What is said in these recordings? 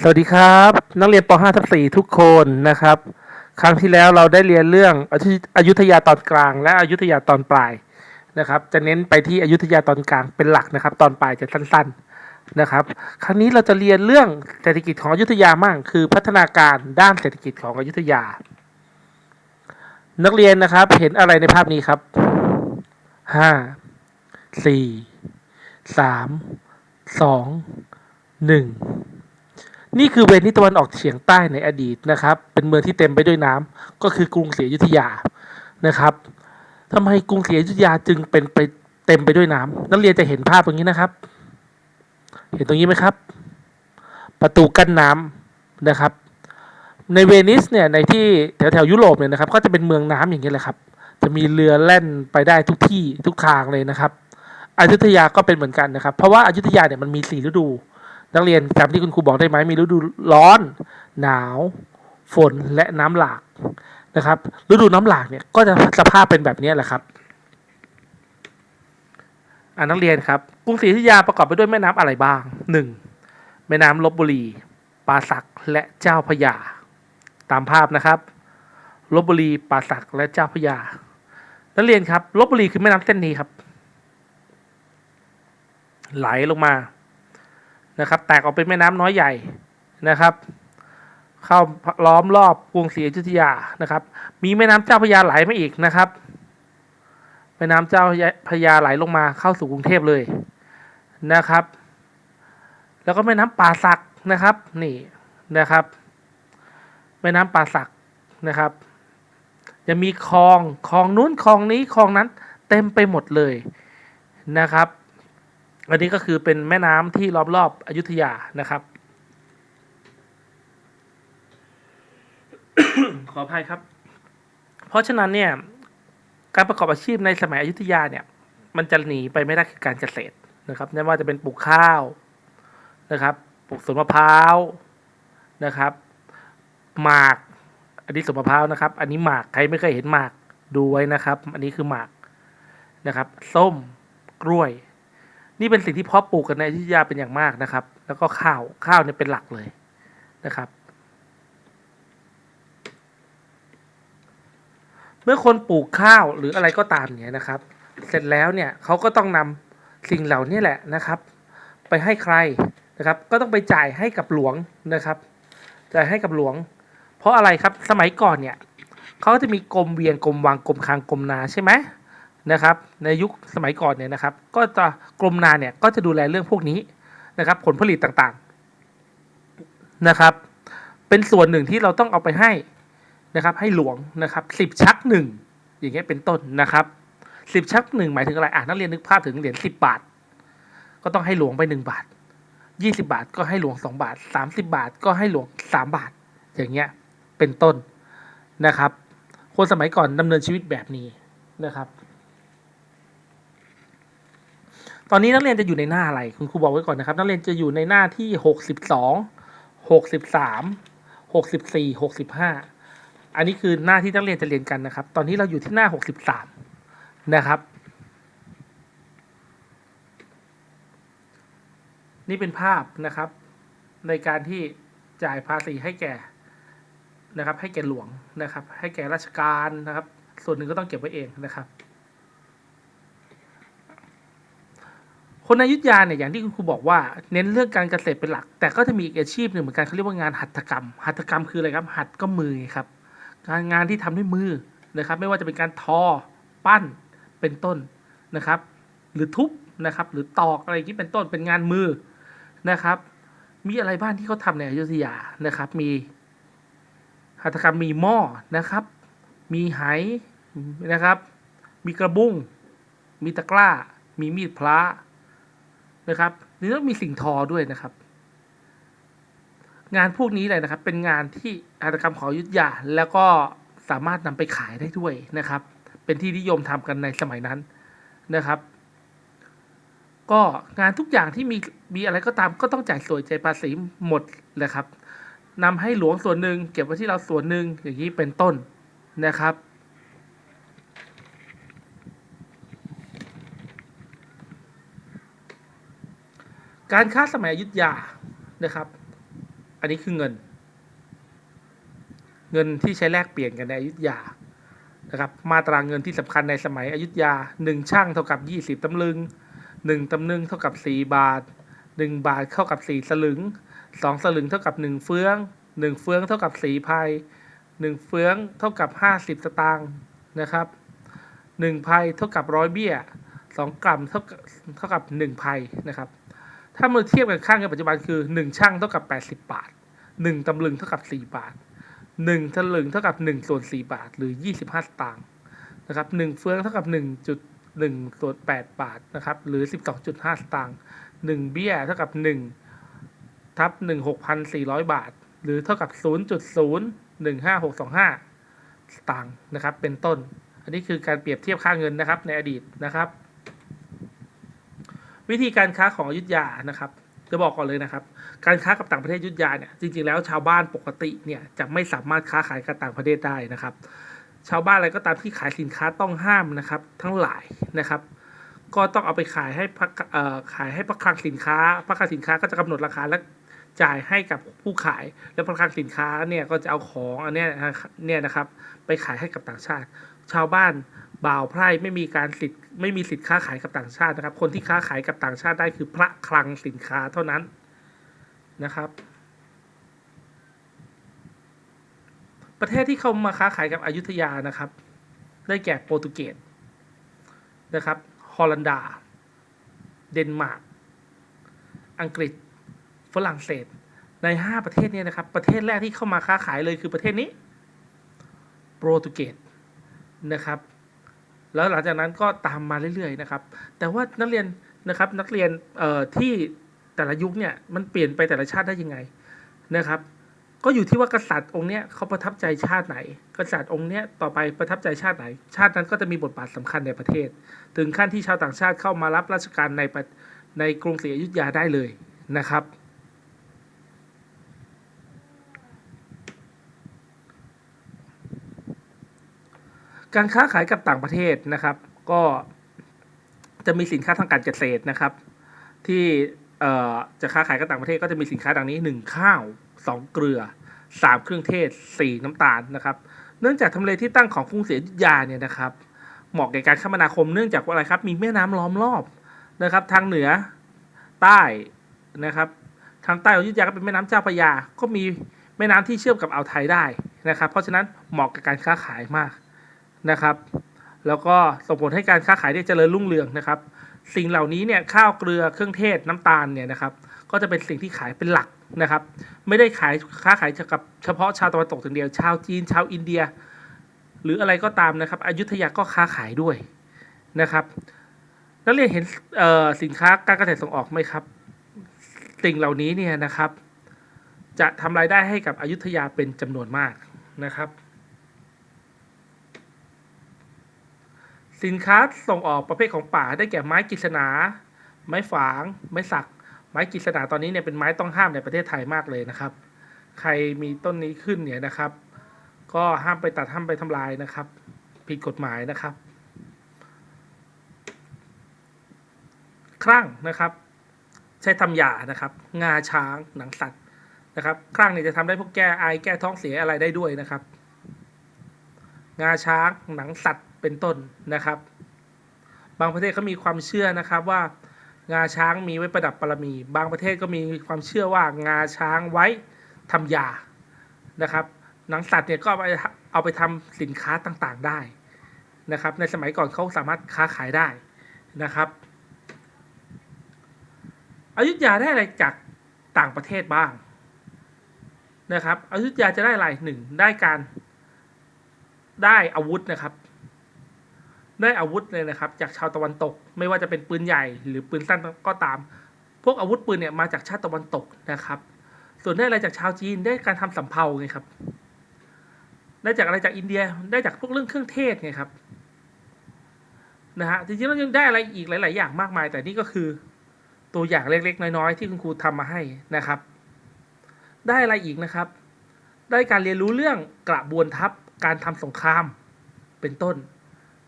สวัสดีครับ นักเรียนป .5 ทับ4ทุกคนนะครับ ครั้งที่แล้วเราได้เรียนเรื่องอยุอยุธยาตอนกลาง และอยุธยาตอนปลายนะครับ จะเน้นไปที่อยุธยาตอนกลางเป็นหลักนะครับ ตอนปลายจะสั้นๆนะครับ ครั้งนี้เราจะเรียนเรื่องเศรษฐกิจของอยุธยามั่งคือพัฒนาการด้านเศรษฐกิจของอยุธยา นักเรียนนะครับเห็นอะไรในภาพนี้ครับห้าสี่สามสองหนึ่ง นี่คือเวนิตะวันออกเฉียงใต้ในอดีตนะครับ เป็นเมืองที่เต็มไปด้วยน้ำก็คือกรุงศรีอยุธยานะครับทำไมกรุงศรีอยุธยาจึงเป็นไปเต็มไปด้วยน้ำนักเรียนจะเห็นภาพตรงนี้นะครับ เห็นตรงนี้ไหมครับ ประตูกั้นน้ำนะครับ ในเวนิสเนี่ยในที่แถวแถวยุโรปเนี่ยนะครับ ก็จะเป็นเมืองน้ำอย่างนี้แหละครับ จะมีเรือแล่นไปได้ทุกที่ทุกทางเลยนะครับอยุธยาก็เป็นเหมือนกันนะครับ เพราะว่าอายุธยาเนี่ยมันมีสี่ฤดู นักเรียนจำที่คุณครูบอกได้ไหมมีฤดูร้อน หนาว ฝนและน้ำหลากนะครับ ฤดูน้ำหลากเนี่ยก็จะสภาพเป็นแบบนี้แหละครับอ่านักเรียนครับกรุงศรีอยุธยาประกอบไปด้วยแม่น้ำอะไรบ้างหนึ่งแม่น้ำลบบุรีปราสักและเจ้าพยา ตามภาพนะครับลบบุรีปราสักและเจ้าพยา นักเรียนครับลบบุรีคือแม่น้ำเส้นนี้ครับ ไหลลงมา นะครับ แตกออกเป็นแม่น้ำน้อยใหญ่นะครับ เข้าล้อมรอบกรุงศรีอยุธยานะครับ มีแม่น้ำเจ้าพระยาไหลมาอีกนะครับแม่น้ำเจ้าพระยาไหลลงมาเข้าสู่กรุงเทพเลยนะครับ แล้วก็แม่น้ำป่าสักนะครับนี่นะครับแม่น้ำป่าสักนะครับ จะมีคลองคลองนู้นคลองนี้คลองนั้นเต็มไปหมดเลยนะครับ อันนี้ก็คือเป็นแม่น้ำที่ล้อมรอบอยุธยานะครับ ขออภัยครับ เพราะฉะนั้นเนี่ยการประกอบอาชีพในสมัยอยุธยาเนี่ย มันจะหนีไปไม่ได้คือการเกษตรนะครับไม่ว่าจะเป็นปลูกข้าวนะครับปลูกสวนมะพร้าวนะครับ หมาก อันนี้สวนมะพร้าวนะครับ อันนี้หมากใครไม่เคยเห็นหมากดูไว้นะครับ อันนี้คือหมากนะครับ ส้มกล้วย นี่เป็นสิ่งที่เพาะปลูกกันในอยุธยาเป็นอย่างมากนะครับ แล้วก็ข้าวข้าวเนี่ยเป็นหลักเลยนะครับ เมื่อคนปลูกข้าวหรืออะไรก็ตามเนี่ยนะครับ เสร็จแล้วเนี่ยเขาก็ต้องนำสิ่งเหล่านี้แหละนะครับ ไปให้ใครนะครับ ก็ต้องไปจ่ายให้กับหลวงนะครับ จ่ายให้กับหลวง เพราะอะไรครับสมัยก่อนเนี่ยเขาจะมีกรมเวียนกรมวังกรมคลังกรมนาใช่ไหม นะครับในยุคสมัยก่อนเนี่ยนะครับ ก็จะกรมนาเนี่ยก็จะดูแลเรื่องพวกนี้นะครับ ผลผลิตต่างๆนะครับ เป็นส่วนหนึ่งที่เราต้องเอาไปให้นะครับ ให้หลวงนะครับสิบชักหนึ่งอย่างเงี้ยเป็นต้นนะครับสิบชักหนึ่งหมายถึงอะไรอะนักเรียนนึกภาพถึงเหรียญสิบบาท ก็ต้องให้หลวงไปหนึ่งบาทยี่สิบาทก็ให้หลวงสองบาทสามสิบาทก็ให้หลวงสามบาท อย่างเงี้ยเป็นต้นนะครับ คนสมัยก่อนดำเนินชีวิตแบบนี้นะครับ ตอนนี้นักเรียนจะอยู่ในหน้าอะไร คุณครูบอกไว้ก่อนนะครับ นักเรียนจะอยู่ในหน้าที่หกสิบสองหกสิบสามหกสิบสี่หกสิบห้าอันนี้คือหน้าที่นักเรียนจะเรียนกันนะครับ ตอนนี้เราอยู่ที่หน้าหกสิบสามนะครับ นี่เป็นภาพนะครับ ในการที่จ่ายภาษีให้แก่นะครับ ให้แก่หลวงนะครับ ให้แก่ราชการนะครับ ส่วนหนึ่งก็ต้องเก็บไว้เองนะครับ คนอยุทธยาเนี่ยอย่างที่คุณครูบอกว่าเน้นเรื่องการเกษตรเป็นหลัก แต่ก็จะมีอีกอาชีพหนึ่งเหมือนกันเขาเรียกว่างานหัตถกรรม หัตถกรรมคืออะไรครับ หัตก็มือครับการงานที่ทำด้วยมือนะครับ ไม่ว่าจะเป็นการทอปั้นเป็นต้นนะครับ หรือทุบนะครับ หรือตอกอะไรอย่เป็นต้นเป็นงานมือนะครับ มีอะไรบ้างที่เขาทำในอยุธยานะครับ มีหัตถกรรมมีหม้อนะครับ มีไหนะครับ มีกระบุ้งมีตะกร้า มีมีดพระ นะครับนี่ต้องมีสิ่งทอด้วยนะครับ งานพวกนี้เลยนะครับ เป็นงานที่หัตกรรมของยุทธยาแล้วก็สามารถนำไปขายได้ด้วยนะครับ เป็นที่นิยมทำกันในสมัยนั้นนะครับ ก็งานทุกอย่างที่มีมีอะไรก็ตามก็ต้องจ่ายสวยใจภาษีหมดเลยครับนำให้หลวงส่วนหนึ่งเก็บไว้ที่เราส่วนหนึ่งอย่างนี้เป็นต้นนะครับ การค้าสมัยอยุธยานะครับ อันนี้คือเงิน เงินที่ใช้แลกเปลี่ยนกันในอยุธยานะครับ มาตราเงินที่สำคัญในสมัยอยุธยาหนึ่งช่างเท่ากับยี่สิบตำลึงหนึ่งตำลึงเท่ากับสี่บาทหนึ่งบาทเท่ากับสี่สลึงสองสลึงเท่ากับหนึ่งเฟืองหนึ่งเฟืองเท่ากับสี่พายหนึ่งเฟืองเท่ากับห้าสิบตางค์นะครับหนึ่งพายเท่ากับร้อยเบี้ยสองกรัมเท่ากับเท่ากับหนึ่งพายนะครับ ถ้ามาเทียบกันข้างกันปัจจุบันคือหนึ่งช่างเท่ากับแปดสิบบาทหนึ่งตำลึงเท่ากับสี่บาทหนึ่งสลึงเท่ากับหนึ่งส่วนสี่บาท หรือยี่สิบห้าสตางค์นะครับหนึ่งเฟืองเท่ากับหนึ่งจุดหนึ่งส่วนแปดบาทนะครับหรือสิบสองจุดห้าสตางค์หนึ่งเบี้ยเท่ากับหนึ่งทับหนึ่งหกพันสี่ร้อยบาท หรือเท่ากับศูนย์จุดศูนย์หนึ่งห้าหกสองห้าสตางค์นะครับเป็นต้น อันนี้คือการเปรียบเทียบค่าเงินนะครับในอดีตนะครับ วิธีการค้าของอยุธยานะครับ จะบอกก่อนเลยนะครับ การค้ากับต่างประเทศอยุธยาเนี่ยจริงๆแล้วชาวบ้านปกติเนี่ยจะไม่สามารถค้าขายกับต่างประเทศได้นะครับ ชาวบ้านอะไรก็ตามที่ขายสินค้าต้องห้ามนะครับ ทั้งหลายนะครับ ก็ต้องเอาไปขายให้พักขายให้พักคลังสินค้าพักคลังสินค้าก็จะกำหนดราคาและจ่ายให้กับผู้ขาย แล้วพักคลังสินค้าเนี่ยก็จะเอาของอันเนี้ยเนี่ยนะครับ ไปขายให้กับต่างชาติ ชาวบ้านบ่าวไพร่ไม่มีการสิทธิ์ไม่มีสิทธิ์ค้าขายกับต่างชาตินะครับ คนที่ค้าขายกับต่างชาติได้คือพระคลังสินค้าเท่านั้นนะครับ ประเทศที่เข้ามาค้าขายกับอยุธยานะครับ ได้แก่โปรตุเกสนะครับฮอลันดา เดนมาร์กอังกฤษฝรั่งเศส ใน 5 ประเทศนี้นะครับ ประเทศแรกที่เข้ามาค้าขายเลยคือประเทศนี้ โปรตุเกส นะครับ แล้วหลังจากนั้นก็ตามมาเรื่อยๆนะครับ แต่ว่านักเรียนนะครับนักเรียนเอ่อที่แต่ละยุคเนี่ยมันเปลี่ยนไปแต่ละชาติได้ยังไงนะครับ ก็อยู่ที่ว่ากษัตริย์องค์เนี้ยเขาประทับใจชาติไหน กษัตริย์องค์เนี้ยต่อไปประทับใจชาติไหน ชาตินั้นก็จะมีบทบาทสำคัญในประเทศ ถึงขั้นที่ชาวต่างชาติเข้ามารับราชการในในกรุงศรีอยุธยาได้เลยนะครับ การค้าขายกับต่างประเทศนะครับ ก็จะมีสินค้าทางการเกษตรนะครับ ที่จะค้าขายกับต่างประเทศก็จะมีสินค้าดังนี้ 1 ข้าว 2 เกลือ 3 เครื่องเทศ 4 น้ำตาลนะครับ เนื่องจากทำเลที่ตั้งของกรุงศรีอยุธยาเนี่ยนะครับ เหมาะแก่การคมนาคมเนื่องจากว่าอะไรครับ มีแม่น้ำล้อมรอบนะครับ ทางเหนือใต้นะครับ ทางใต้ของอยุธยาก็เป็นแม่น้ำเจ้าพระยา ก็มีแม่น้ำที่เชื่อมกับอ่าวไทยได้นะครับ เพราะฉะนั้นเหมาะกับการค้าขายมาก นะครับ แล้วก็ส่งผลให้การค้าขายได้เจริญรุ่งเรืองนะครับ สิ่งเหล่านี้เนี่ยข้าวเกลือเครื่องเทศน้ำตาลเนี่ยนะครับ ก็จะเป็นสิ่งที่ขายเป็นหลักนะครับ ไม่ได้ขายค้าขายกับเฉพาะชาวตะวันตกอย่างเดียว ชาวจีนชาวอินเดีย หรืออะไรก็ตามนะครับอยุธยาก็ค้าขายด้วยนะครับนักเรียนเห็นสินค้าการเกษตรส่งออกไหมครับ สิ่งเหล่านี้เนี่ยนะครับ จะทำรายได้ให้กับอยุธยาเป็นจำนวนมากนะครับ สินค้าส่งออกประเภทของป่าได้แก่ไม้กฤษณา ไม้ฝาง ไม้สัก ไม้กฤษณาตอนนี้เนี่ยเป็นไม้ต้องห้ามในประเทศไทยมากเลยนะครับ ใครมีต้นนี้ขึ้นเนี่ยนะครับ ก็ห้ามไปตัดห้ามไปทำลายนะครับ ผิดกฎหมายนะครับครั่งนะครับ ใช้ทำยานะครับ งาช้างหนังสัตว์นะครับครั่งเนี่ยจะทำได้พวกแก้ไอแก้ท้องเสียอะไรได้ด้วยนะครับ งาช้างหนังสัตว์ เป็นต้นนะครับ บางประเทศก็มีความเชื่อนะครับว่างาช้างมีไว้ประดับปรมี บางประเทศก็มีความเชื่อว่างาช้างไว้ทำยานะครับหนังสัตว์เนี่ยก็เอาไปเอาไปทำสินค้าต่างๆได้นะครับ ในสมัยก่อนเขาสามารถค้าขายได้นะครับอายุธยาได้อะไรจากต่างประเทศบ้างนะครับอายุธยาจะได้อะไรหนึ่งได้การได้อาวุธนะครับ ได้อาวุธเลยนะครับ จากชาวตะวันตก ไม่ว่าจะเป็นปืนใหญ่หรือปืนสั้นก็ตาม พวกอาวุธปืนเนี่ยมาจากชาติตะวันตกนะครับ ส่วนได้อะไรจากชาวจีนได้การทำสำเภาไงครับได้จากอะไรจากอินเดียได้จากพวกเรื่องเครื่องเทศไงครับนะฮะจริงๆแล้วยังได้อะไรอีกหลาย ๆ อย่างมากมาย แต่นี่ก็คือตัวอย่างเล็ก ๆ น้อย ๆ ที่คุณครูทำมาให้นะครับ ได้อะไรอีกนะครับ ได้การเรียนรู้เรื่องกระบวนทัพการทำสงครามเป็นต้น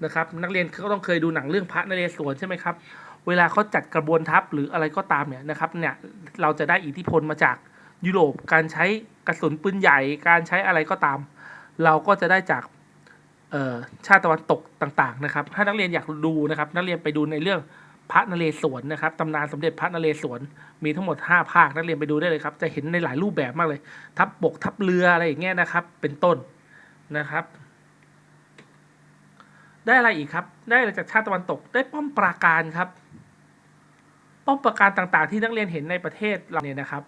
นะครับนักเรียนก็ต้องเคยดูหนังเรื่องพระนเรศวรใช่ไหมครับ เวลาเขาจัดกระบวนทัพหรืออะไรก็ตามเนี่ยนะครับเนี่ยเราจะได้อิทธิพลมาจากยุโรปการใช้กระสุนปืนใหญ่ การใช้อะไรก็ตาม เราก็จะได้จากชาติตะวันตกต่างๆนะครับ ถ้านักเรียนอยากดูนะครับ นักเรียนไปดูในเรื่องพระนเรศวรนะครับตำนานสมเด็จพระนเรศวรมีทั้งหมด 5 ภาคนักเรียนไปดูได้เลยครับ จะเห็นในหลายรูปแบบมากเลย ทัพบกทัพเรืออะไรอย่างเงี้ยนะครับ เป็นต้นนะครับ ได้อะไรอีกครับ ได้อะไรจากชาติตะวันตก ได้ป้อมปราการครับ ป้อมปราการต่างๆ ที่นักเรียนเห็นในประเทศเราเนี่ยนะครับ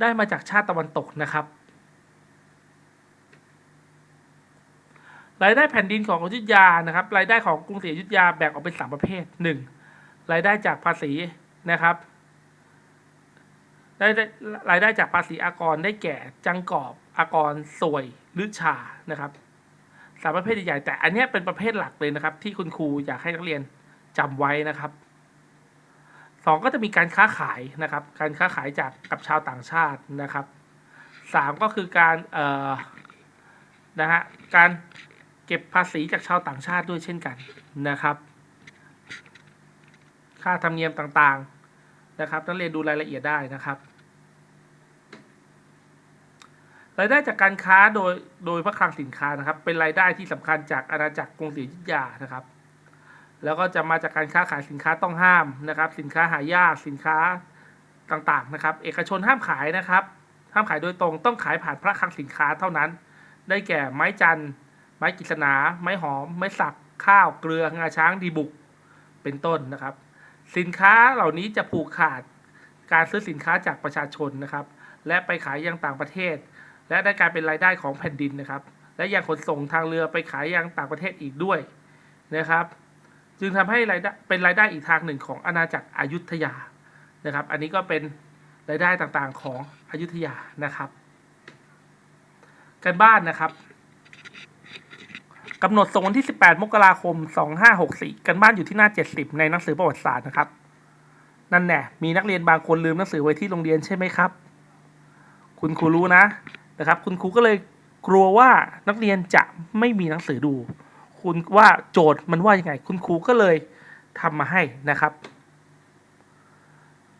ได้มาจากชาติตะวันตกนะครับ รายได้แผ่นดินของอยุธยานะครับ รายได้ของกรุงศรีอยุธยาแบ่งออกเป็นสามประเภทหนึ่งรายได้จากภาษีนะครับได้รายได้จากภาษีอากรได้แก่จังกอบอากรสวยหรือชานะครับ สามประเภทใหญ่ๆแต่อันนี้เป็นประเภทหลักเลยนะครับ ที่คุณครูอยากให้นักเรียนจำไว้นะครับสองก็จะมีการค้าขายนะครับ การค้าขายจากกับชาวต่างชาตินะครับสามก็คือการเอ่อนะฮะการเก็บภาษีจากชาวต่างชาติด้วยเช่นกันนะครับ ค่าธรรมเนียมต่างๆนะครับนักเรียนดูรายละเอียดได้นะครับ รายได้จากการค้าโดยโดยพระคลังสินค้านะครับ เป็นรายได้ที่สำคัญจากอาณาจักรกรุงศรีอยุธยานะครับ แล้วก็จะมาจากการค้าขายสินค้าต้องห้ามนะครับ สินค้าหายากสินค้าต่างๆนะครับ เอกชนห้ามขายนะครับ ห้ามขายโดยตรงต้องขายผ่านพระคลังสินค้าเท่านั้น ได้แก่ไม้จันทร์ไม้กิษณาไม้หอม ไม้สัก ข้าวเกลืองาช้างดีบุก เป็นต้นนะครับ สินค้าเหล่านี้จะผูกขาดการซื้อสินค้าจากประชาชนนะครับ และไปขายยังต่างประเทศ และได้กลายเป็นรายได้ของแผ่นดินนะครับ และยังขนส่งทางเรือไปขายยังต่างประเทศอีกด้วยนะครับ จึงทำให้รายได้เป็นรายได้อีกทางหนึ่งของอาณาจักรอยุธยานะครับ อันนี้ก็เป็นรายได้ต่างๆของอยุธยานะครับ กันบ้านนะครับกำหนดส่งวันที่ 18 มกราคม 2564 กันบ้านอยู่ที่หน้า 70 ในหนังสือประวัติศาสตร์นะครับ นั่นแน่มีนักเรียนบางคนลืมหนังสือไว้ที่โรงเรียนใช่ไหมครับ คุณครูรู้นะ นะครับ คุณครูก็เลยกลัวว่านักเรียนจะไม่มีหนังสือดู คุณว่าโจทย์มันว่ายังไง คุณครูก็เลยทำมาให้นะครับ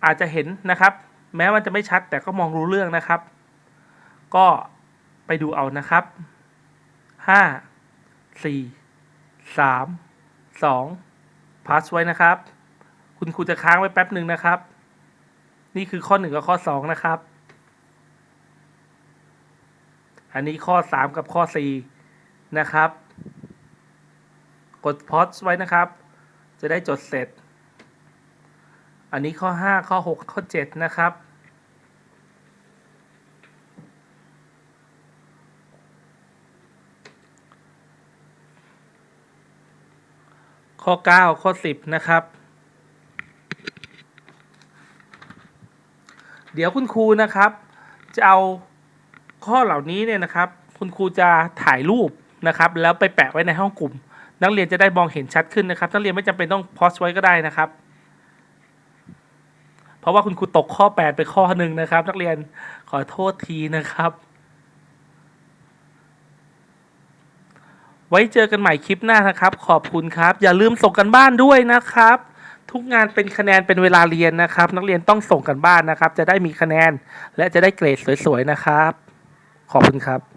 อาจจะเห็นนะครับ แม้มันจะไม่ชัดแต่ก็มองรู้เรื่องนะครับ ก็ไปดูเอานะครับห้าสี่สามสองพัสไว้นะครับ คุณครูจะค้างไว้แป๊บหนึ่งนะครับ นี่คือข้อหนึ่งกับข้อสองนะครับ อันนี้ข้อสามกับข้อสี่นะครับ กดพอสไว้นะครับ จะได้จดเสร็จ อันนี้ข้อห้าข้อหกข้อเจ็ดนะครับข้อ 9 ข้อ 10 นะครับ เดี๋ยวคุณครูนะครับ จะเอา ข้อเหล่านี้เนี่ยนะครับ คุณครูจะถ่ายรูปนะครับ แล้วไปแปะไว้ในห้องกลุ่ม นักเรียนจะได้มองเห็นชัดขึ้นนะครับ นักเรียนไม่จำเป็นต้องโพสต์ไว้ก็ได้นะครับ เพราะว่าคุณครูตกข้อ 8 ไปข้อหนึ่งนะครับ นักเรียนขอโทษทีนะครับ ไว้เจอกันใหม่คลิปหน้านะครับ ขอบคุณครับ อย่าลืมส่งกันบ้านด้วยนะครับทุกงานเป็นคะแนนเป็นเวลาเรียนนะครับ นักเรียนต้องส่งกันบ้านนะครับ จะได้มีคะแนนและจะได้เกรดสวยๆนะครับ ขอบคุณครับ